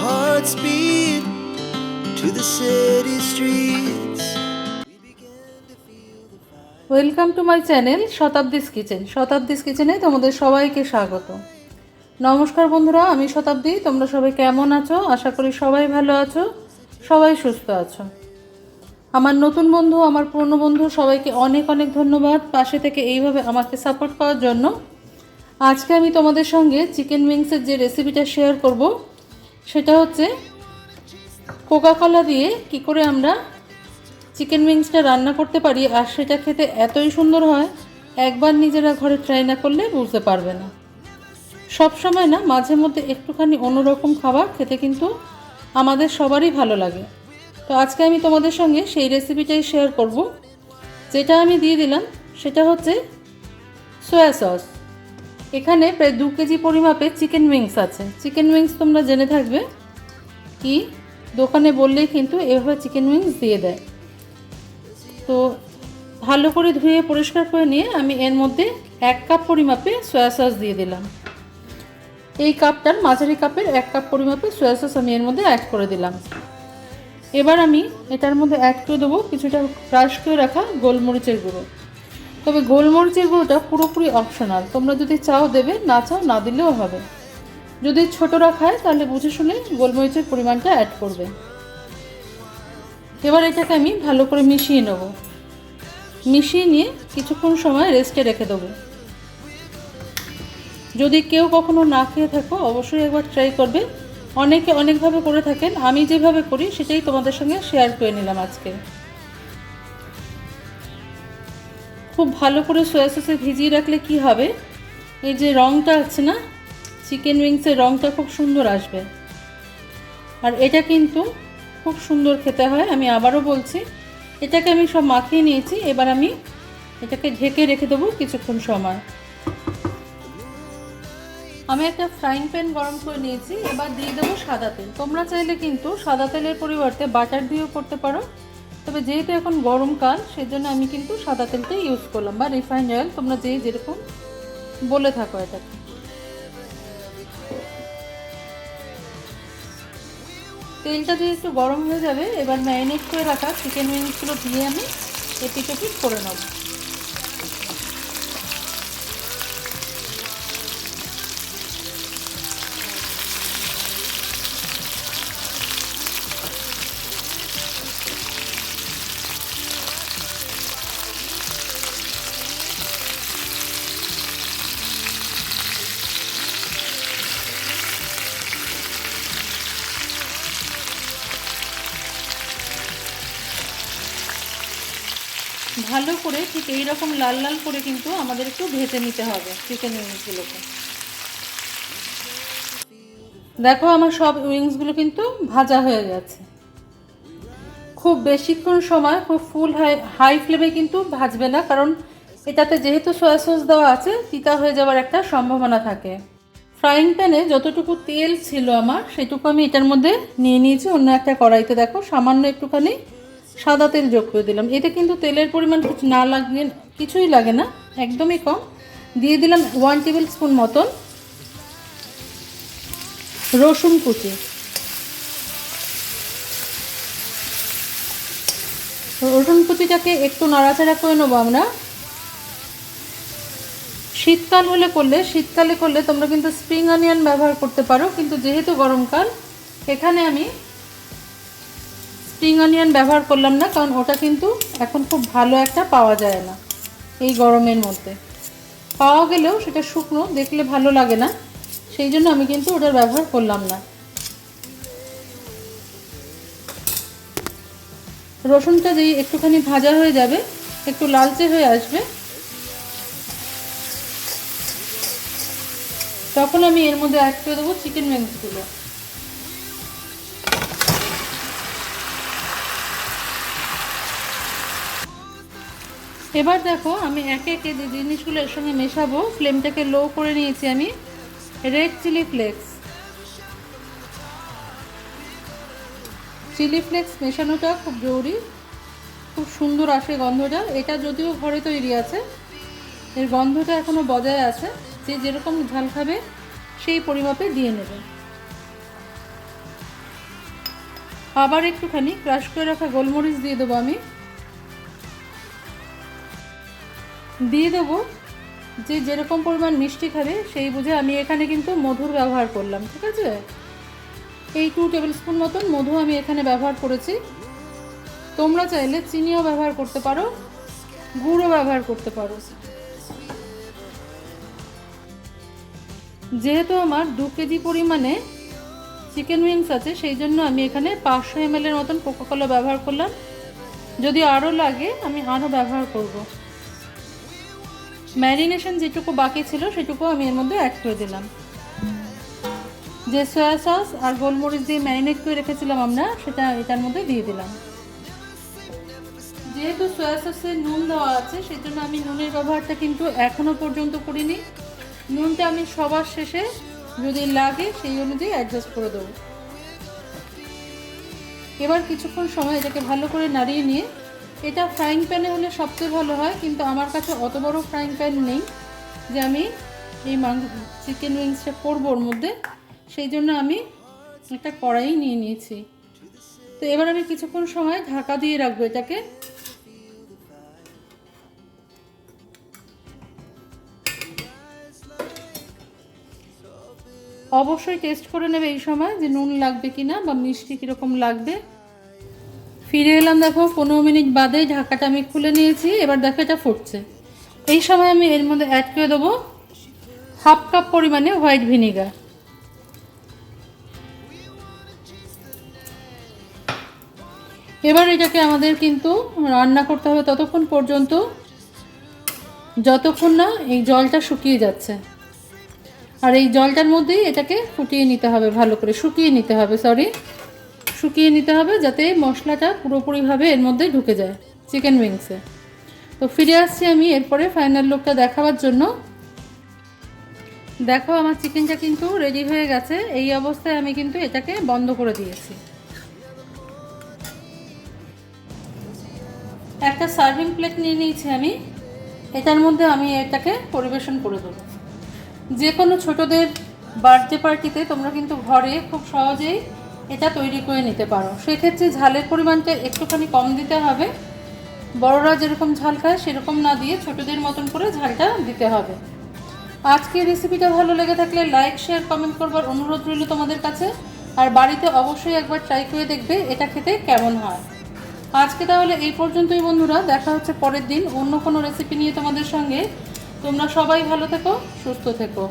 Hearts beat to the city streets. Welcome to my channel Shatabdi's kitchen Shatabdi's কিচেনে তোমাদের সবাইকে স্বাগত। নমস্কার বন্ধুরা, আমি শতাব্দী। তোমরা সবাই কেমন আছো? আশা করি সবাই ভালো আছো, সবাই সুস্থ আছো। আমার নতুন বন্ধু, আমার পুরনো বন্ধু, সবাইকে অনেক অনেক ধন্যবাদ পাশে থেকে এইভাবে আমাকে সাপোর্ট করার জন্য। আজকে আমি তোমাদের সঙ্গে চিকেন উইংসের যে রেসিপিটা শেয়ার করব সেটা হচ্ছে কোকা কলা দিয়ে কি করে আমরা চিকেন উইংসটা রান্না করতে পারি আর সেটা খেতে এতই সুন্দর হয়, একবার নিজেরা ঘরে ট্রাই না করলে বুঝতে পারবে না। সব সময় না, মাঝে মধ্যে একটুখানি অন্যরকম খাবার খেতে কিন্তু আমাদের সবারই ভালো লাগে। তো আজকে আমি তোমাদের সঙ্গে সেই রেসিপিটাই শেয়ার করব, যেটা আমি দিয়ে দিলাম, সেটা হচ্ছে সয়া সস এখানে প্রায় দু কেজি পরিমাপে চিকেন উইংস আছে। চিকেন উইংস তোমরা জেনে থাকবে কি দোকানে বললেই কিন্তু এভাবে চিকেন উইংস দিয়ে দেয়। তো ভালো করে ধুয়ে পরিষ্কার করে নিয়ে আমি এর মধ্যে এক কাপ পরিমাপে সয়া সস দিয়ে দিলাম। এই কাপটার মাঝারি কাপের এক কাপ পরিমাপে সয়া সস আমি এর মধ্যে অ্যাড করে দিলাম। এবার আমি এটার মধ্যে অ্যাড করে দেবো কিছুটা ক্রাশ করে রাখা গোলমরিচের গুঁড়ো। তবে গোলমরিচের গুঁড়োটা পুরোপুরি অপশনাল তোমরা যদি চাও দেবে, না চাও, না দিলেও হবে। যদি ছোটরা খায়, তাহলে বুঝে শুনে গোলমরিচের পরিমাণটা অ্যাড করবে। এবার এটাকে আমি ভালো করে মিশিয়ে নেব। মিশিয়ে নিয়ে কিছুক্ষণ সময় রেস্টে রেখে দেবো। যদি কেউ কখনো না খেয়ে থাকো, অবশ্যই একবার ট্রাই করবে। অনেকে অনেকভাবে করে থাকেন, আমি যেভাবে করি, সেটাই তোমাদের সঙ্গে শেয়ার করে নিলাম আজকে। খুব ভালো করে সোয়া সসে ভিজিয়ে রাখলে কি হবে? এই যে রঙটা আছে না চিকেন উইংসের রঙটা খুব সুন্দর আসবে। আর এটা কিন্তু খুব সুন্দর খেতে হয়, আমি আবারও বলছি, এটাকে আমি সব মাখিয়ে নিয়েছি, এবার আমি এটাকে ঢেকে রেখে দেবো কিছুক্ষণ সময়। আমি একটা ফ্রাইং প্যান গরম করে নিয়েছি, এবার দিয়ে দেবো সাদা তেল। তোমরা চাইলে কিন্তু সাদা তেলের পরিবর্তে বাটার দিয়েও করতে পারো। তবে যেহেতু এখন গরমকাল সেজন্য আমি কিন্তু সাদা তেলটাই ইউজ করলাম। বা রিফাইন অয়েল তোমরা যে যেরকম বলে থাকো এটাকে। তেলটা যে একটু গরম হয়ে যাবে, এবার ম্যারিনেট করে রাখা চিকেন উইংসগুলো দিয়ে আমি এপিট করে নেব। ভালো করে ঠিক এই রকম লাল লাল করে কিন্তু আমাদের একটু ভেজে নিতে হবে চিকেন উইংসগুলোকে। দেখো আমার সব উইংসগুলো কিন্তু ভাজা হয়ে গেছে। খুব বেশিক্ষণ সময়, খুব ফুল হাই হাই ফ্লেমে কিন্তু ভাজবে না, কারণ এটাতে যেহেতু সয়া সস দেওয়া আছে, তিতা হয়ে যাওয়ার একটা সম্ভাবনা থাকে। ফ্রাইং প্যানে যতটুকু তেল ছিল আমার, সেটুকু আমি এটার মধ্যে নিয়ে নিয়েছি। অন্য একটা কড়াইতে দেখো, সামান্য একটুখানি সাদা তেল যোগ করে দিলাম। এটা কিন্তু তেলের পরিমাণ কিছু না লাগে কিছুই লাগে না, একদমই কম। দিয়ে দিলাম ওয়ান টেবিল স্পুন মতন রসুন কুচি। রসুন কুচিটাকে একটু নাড়াচাড়া করে নেব আমরা। শীতকাল হলে করলে, শীতকালে করলে তোমরা কিন্তু স্প্রিং অনিয়ন ব্যবহার করতে পারো, কিন্তু যেহেতু গরমকাল, এখানে আমি স্প্রিং অনিয়ন ব্যবহার করলাম না, কারণ ওটা কিন্তু এখন খুব ভালো একটা পাওয়া যায় না এই গরমের মধ্যে। পাওয়া গেলেও সেটা শুকনো, দেখলে ভালো লাগে না, সেই জন্য আমি কিন্তু ওটার ব্যবহার করলাম না। রসুনটা যেই একটুখানি ভাজা হয়ে যাবে, একটু লালচে হয়ে আসবে, তখন আমি এর মধ্যে অ্যাড করে দেবো চিকেন উইংসগুলো এবার দেখো, আমি একে একে যে জিনিসগুলো এর সঙ্গে মেশাবো, ফ্লেমটাকে লো করে নিয়েছি আমি red chilli flakes chilli flakes মেশানোটা খুব জরুরি, খুব সুন্দর আসে গন্ধটা। এটা যদিও ঘরে তৈরি আছে, এর গন্ধটা এখনও বজায় আছে, যে যেরকম ঝাল খাবে, সেই পরিমাপে দিয়ে নেবে। আবার একটুখানি ক্রাশ করে রাখা গোলমরিচ দিয়ে দেবো আমি। দিয়ে দেবো। যে যেরকম পরিমাণ মিষ্টি খাবে, সেই বুঝে আমি এখানে কিন্তু মধুর ব্যবহার করলাম, ঠিক আছে? এই টু টেবিল স্পুন মতন মধু আমি এখানে ব্যবহার করেছি। তোমরা চাইলে চিনিও ব্যবহার করতে পারো গুঁড়ো ব্যবহার করতে পারো। যেহেতু আমার দু কেজি পরিমাণে চিকেন উইংস আছে, সেই জন্য আমি এখানে পাঁচশো এম এর মতন কোকাকোলা ব্যবহার করলাম। যদি আরও লাগে, আমি আরও ব্যবহার করব। ম্যারিনেশন যেটুকু বাকি ছিল, সেটুকু আমি এর মধ্যে অ্যাড করে দিলাম। যে সয়া সস আর গোলমরিচ দিয়ে ম্যারিনেট করে রেখেছিলাম আমরা, সেটা এটার মধ্যে দিয়ে দিলাম। যেহেতু সয়া সসে নুন দেওয়া আছে সেই জন্য আমি নুনের ব্যবহারটা কিন্তু এখনও পর্যন্ত করিনি। নুনটা আমি সবার শেষে যদি লাগে, সেই অনুযায়ী অ্যাডজাস্ট করে দেবো। এবার কিছুক্ষণ সময় এটাকে ভালো করে নাড়িয়ে নিয়ে এটা ফ্রাইং প্যানে হলে সবচেয়ে ভালো হয়, কিন্তু আমার কাছে অত বড় ফ্রাইং প্যান নেই যে আমি এই মাংস চিকেন উইংসটা করব ওর মধ্যে। সেই জন্য আমি একটা কড়াই নিয়ে নিয়েছি। তো এবার আমি কিছুক্ষণ সময় ঢাকা দিয়ে রাখব এটাকে। অবশ্যই টেস্ট করে নেবে এই সময় যে নুন লাগবে কিনা বা মিষ্টি কীরকম লাগবে। ফিরে এলাম দেখো, পনেরো মিনিট বাদে ঢাকাটা আমি খুলে নিয়েছি, এবার দেখো এটা ফুটছে। এই সময় আমি এর মধ্যে অ্যাড করে দেবো হাফ কাপ পরিমাণে হোয়াইট ভিনিগার। এবার এটাকে আমাদের কিন্তু রান্না করতে হবে ততক্ষণ পর্যন্ত, যতক্ষণ না এই জলটা শুকিয়ে যাচ্ছে। আর এই জলটার মধ্যেই এটাকে ফুটিয়ে নিতে হবে, ভালো করে শুকিয়ে নিতে হবে সরি শুকিয়ে নিতে হবে যাতে মশলাটা পুরোপুরিভাবে এর মধ্যে ঢুকে যায় চিকেন উইংসে তো ফিরে আসছি আমি এরপরে ফাইনাল লুকটা দেখাবার জন্য। দেখো আমার চিকেনটা কিন্তু রেডি হয়ে গেছে। এই অবস্থায় আমি কিন্তু এটাকে বন্ধ করে দিয়েছি। একটা সার্ভিং প্লেট নিয়ে নিয়েছি আমি। এটার মধ্যে আমি এটাকে পরিবেশন করে দেবো। যে কোনো ছোটোদের বার্থডে পার্টিতে তোমরা কিন্তু ঘরে খুব সহজেই এটা তৈরি করে নিতে পারো। সেক্ষেত্রে ঝালের পরিমাণটা একটুখানি কম দিতে হবে। বড়রা যেরকম ঝাল খায়, সেরকম না দিয়ে ছোটদের মতন করে ঝালটা দিতে হবে। আজকের রেসিপিটা ভালো লেগে থাকলে লাইক শেয়ার কমেন্ট করবার অনুরোধ রইল তোমাদের কাছে। আর বাড়িতে অবশ্যই একবার ট্রাই করে দেখবে এটা খেতে কেমন হয়। আজকে তাহলে এই পর্যন্তই বন্ধুরা। দেখা হচ্ছে পরের দিন অন্য কোনো রেসিপি নিয়ে তোমাদের সঙ্গে। তোমরা সবাই ভালো থেকো, সুস্থ থেকো।